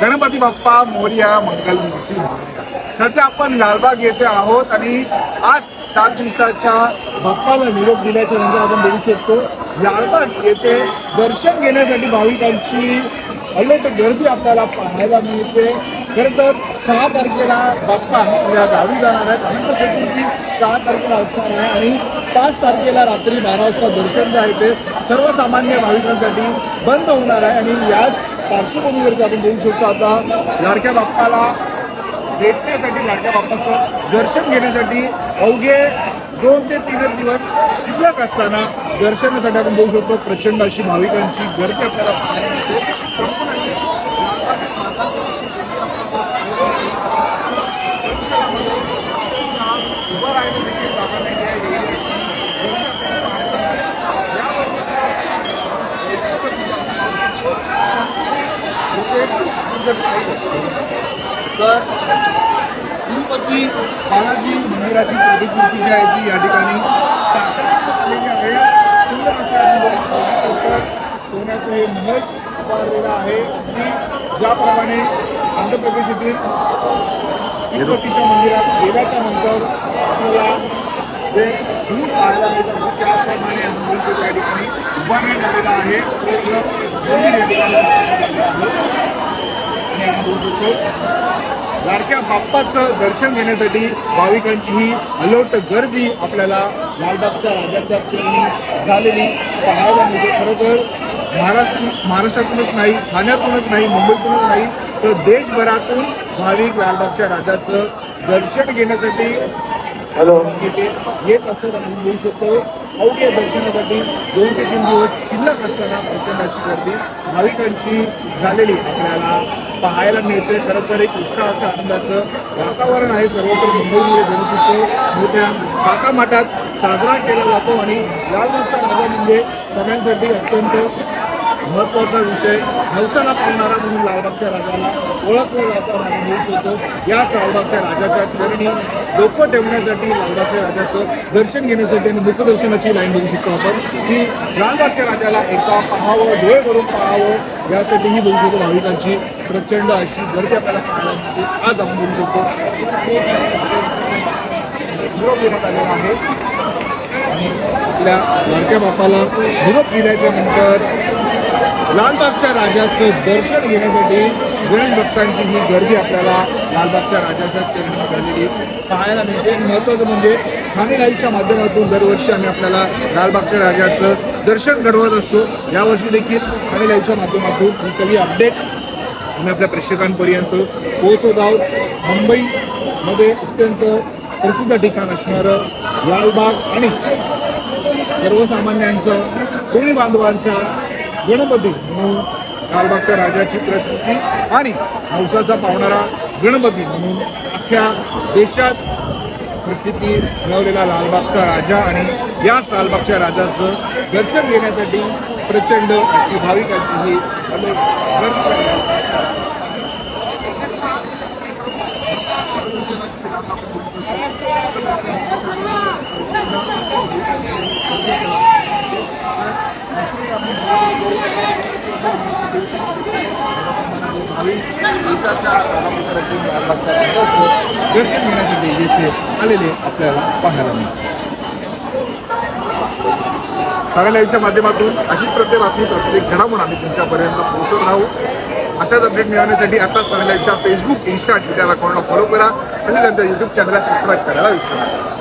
गणपती बाप्पा मोर्या मंगलमूर्ती सध्या आपण लालबाग येथे आहोत आणि आज सात दिवसाच्या बाप्पाला निरोप दिल्याच्या नंतर आपण बघू शकतो लालबाग येथे दर्शन घेण्यासाठी भाविकांची अलोट गर्दी आपल्याला पाहायला मिळते. खरं तर सहा तारखेला बाप्पा या गावी जाणार आहेत. अनंत चतुर्थी सहा तारखेला असणार आहे आणि पाच तारखेला रात्री बारा वाजता दर्शन जे आहे ते सर्वसामान्य भाविकांसाठी बंद होणार आहे आणि याच पार्श्वभूमीवरती आपण बघू शकतो आता लाडक्या बाप्पाला भेटण्यासाठी लाडक्या बाप्पाचं दर्शन घेण्यासाठी अवघे दोन ते तीनच दिवस शिल्लक असताना दर्शनासाठी आपण बघू शकतो प्रचंड अशी भाविकांची गर्दी आपल्याला पाहायला मिळते संपूर्ण अशी उभं राहायला देखील जागा नाही आहे. येथे आपण जर तर तिरुपती बालाजी मंदिराची प्रतिकृती जी आहे ती या ठिकाणी सुंदर असं सोन्याचं हे महल उभारलेलं आहे की ज्याप्रमाणे आंध्र प्रदेश येथील तिरुपतीच्या मंदिरात गेल्याच्यानंतर आपल्याला जे दूर पाहायला मिळतं त्याप्रमाणे आपण बघू शकतो ठिकाणी उभारण्यात आलेलं आहे. मंदिर या ठिकाणी बघू शकतो लाडक्या बाप्पाचं दर्शन घेण्यासाठी भाविकांची ही अलोट गर्दी आपल्याला लालबागच्या राजाच्या चरणी झालेली पाहायला मिळते. खरं तर महाराष्ट्र महाराष्ट्रातूनच नाही ठाण्यातूनच नाही मुंबईतूनच नाही तर देशभरातून भाविक लालबागच्या राजाचं दर्शन घेण्यासाठी येत. असत आपण बघू शकतो अवघ्या दर्शनासाठी दोन ते तीन दिवस शिल्लक असताना प्रचंड अशी गर्दी भाविकांची झालेली आपल्याला पाहायला मिळते. खरं तर एक उत्साहाचं आनंदाचं वातावरण आहे सर्वत्र मुंबईमध्ये गणेशोत्सव मोठ्या काकामाटात साजरा केला जातो आणि लालबागचा राजा म्हणजे सगळ्यांसाठी अत्यंत महत्त्वाचा विषय. नवसाला पावणारा म्हणून लालबागच्या राजाला ओळखलं जातं आणि होऊ शकतो या लालबागच्या राजाच्या चरणी डोकं ठेवण्यासाठी लालबागच्या राजाचं दर्शन घेण्यासाठी आणि मुखदर्शनाची लाईन बघू शकतो आपण. की लालबागच्या राजाला एका पाहावं डोळे भरून पाहावं यासाठीही बघू शकतो भाविकांची प्रचंड अशी गर्दी आपल्याला पाहायला मिळते. आज आपण बघू शकतो निरोप देण्यात आलेला आहे. आणि आपल्या लाडक्या बापाला निरोप दिल्याच्या नंतर लालबागच्या राजाचं दर्शन घेण्यासाठी जैन भक्तांची ही गर्दी आपल्याला लालबागच्या राजाच्या चरणी झालेली पाहायला मिळते. आणि महत्त्वाचं म्हणजे ठाणे लाईव्हच्या माध्यमातून दरवर्षी आम्ही आपल्याला लालबागच्या राजाचं दर्शन घडवत असतो. यावर्षी देखील ठाणे लाईव्हच्या माध्यमातून ही सगळी अपडेट आम्ही आपल्या प्रेक्षकांपर्यंत पोहोचवत आहोत. मुंबईमध्ये अत्यंत प्रसिद्ध ठिकाण असणारं लालबाग आणि सर्वसामान्यांचं कोणी बांधवांचा गणपती म्हणून लालबागच्या राजाची प्रस्तुती आणि नवसाचा पावणारा गणपती म्हणून अख्ख्या देशात प्रसिद्धी मिळवलेला लालबागचा राजा आणि याच लालबागच्या राजाचं दर्शन घेण्यासाठी प्रचंड अशी भाविकांची ही अनेक दर्शन घेण्यासाठी येथे आलेले आपल्याला पाहायला मिळते ठाणे माध्यमातून अशीच प्रत्येक बातमी प्रत्येक घडामोड आम्ही तुमच्यापर्यंत पोहोचत राहू. अशाच अपडेट मिळवण्यासाठी आताच ठाणे लाईव्हच्या फेसबुक इन्स्टा ट्विटर अकाउंटला फॉलो करा. तसेच आमच्या यूट्यूब चॅनलला सबस्क्राईब करायला विसरू नका.